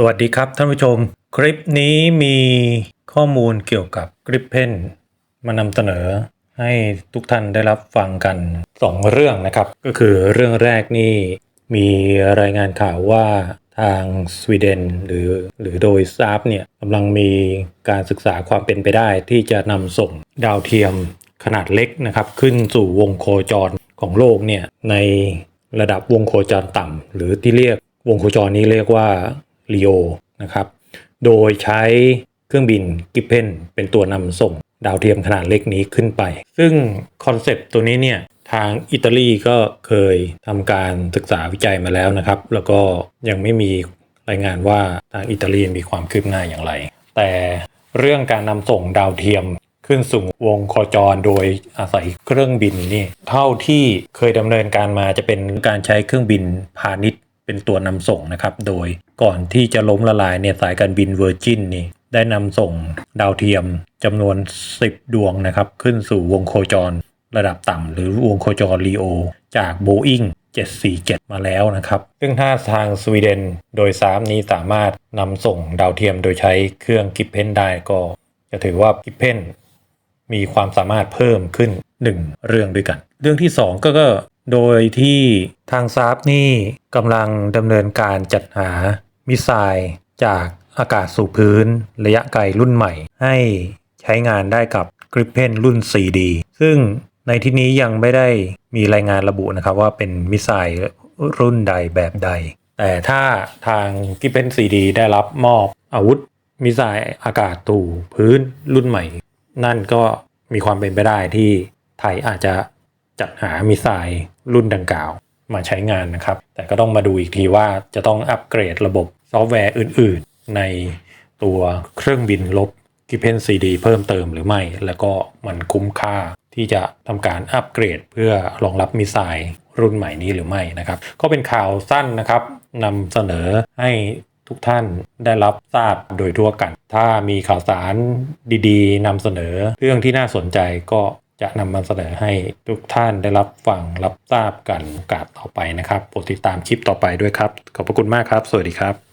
สวัสดีครับท่านผู้ชม คลิปนี้มีข้อมูลเกี่ยวกับกริปเพนมานำเสนอให้ทุกท่านได้รับฟังกัน 2 เรื่องนะครับ ก็คือเรื่องแรกนี่มีรายงานข่าวว่าทางสวีเดนหรือหรือโดยซาบเนี่ยกำลังมีการศึกษาความเป็นไปได้ ที่จะนำส่งดาวเทียมขนาดเล็กนะครับ ขึ้นสู่วงโคจรของโลกเนี่ยในระดับวงโคจรต่ำหรือที่เรียกวงโคจรนี้เรียกว่า ลีโอนะครับ โดยใช้เครื่องบินกิปเพนเป็นตัวนำส่งดาวเทียมขนาดเล็กนี้ขึ้นไป ซึ่งคอนเซปต์ตัวนี้เนี่ยทางอิตาลีก็เคยทำการศึกษาวิจัยมาแล้วนะครับ แล้วก็ยังไม่มีรายงานว่าทางอิตาลีมีความคืบหน้าอย่างไร แต่เรื่องการนำส่งดาวเทียมขึ้นสู่วงโคจรโดยอาศัยเครื่องบินนี่เท่าที่เคยดำเนินการมาจะเป็นการใช้เครื่องบินพาณิชย์ เป็นตัวนำส่งนะครับ โดยก่อนที่จะล้มละลายเนี่ยสายการบินเวอร์จินนี่ได้นำส่งดาวเทียมจำนวน 10 ดวงนะครับ ขึ้นสู่วงโคจรระดับต่ำหรือวงโคจรลีโอจาก Boeing 747 มาแล้วนะครับ ซึ่งถ้าทางสวีเดนโดยสามนี้สามารถนำส่งดาวเทียมโดยใช้เครื่องกิปเพนได้ก็ จะถือว่ากิปเพนมีความสามารถเพิ่มขึ้น 1 เรื่องด้วยกัน เรื่องที่ 2 ก็ก็ โดยที่ทางซาฟนี่กำลังดำเนินการจัดหามิสไซล์จากอากาศสู่พื้นระยะไกลรุ่นใหม่ ให้ใช้งานได้กับกริปเพนรุ่น 4D ซึ่งในที่นี้ยังไม่ได้มีรายงานระบุนะครับว่าเป็นมิสไซล์รุ่นใดแบบใด แต่ถ้าทางกิปเพน 4D ได้รับมอบอาวุธมิสไซล์อากาศตู่พื้นรุ่นใหม่ นั่นก็มีความเป็นไปได้ที่ไทยอาจจะ จัดหามิสไซล์รุ่นดังกล่าวมาใช้งานนะครับ แต่ก็ต้องมาดูอีกทีว่าจะต้องอัปเกรดระบบซอฟต์แวร์อื่น ๆ ในตัวเครื่องบินลบกิเพนซีดีเพิ่มเติมหรือไม่ แล้วก็มันคุ้มค่าที่จะทำการอัปเกรดเพื่อรองรับมิสไซล์รุ่นใหม่นี้หรือไม่นะครับ ก็เป็นข่าวสั้นนะครับนำเสนอให้ทุกท่านได้รับทราบโดยทั่วกัน ถ้ามีข่าวสารดีๆนำเสนอเรื่องที่น่าสนใจก็ จะนำมาเสนอให้ทุกท่านได้รับฟังรับทราบกันโอกาสต่อไปนะครับโปรดติดตามคลิปต่อไปด้วยครับ ขอบพระคุณมากครับ สวัสดีครับ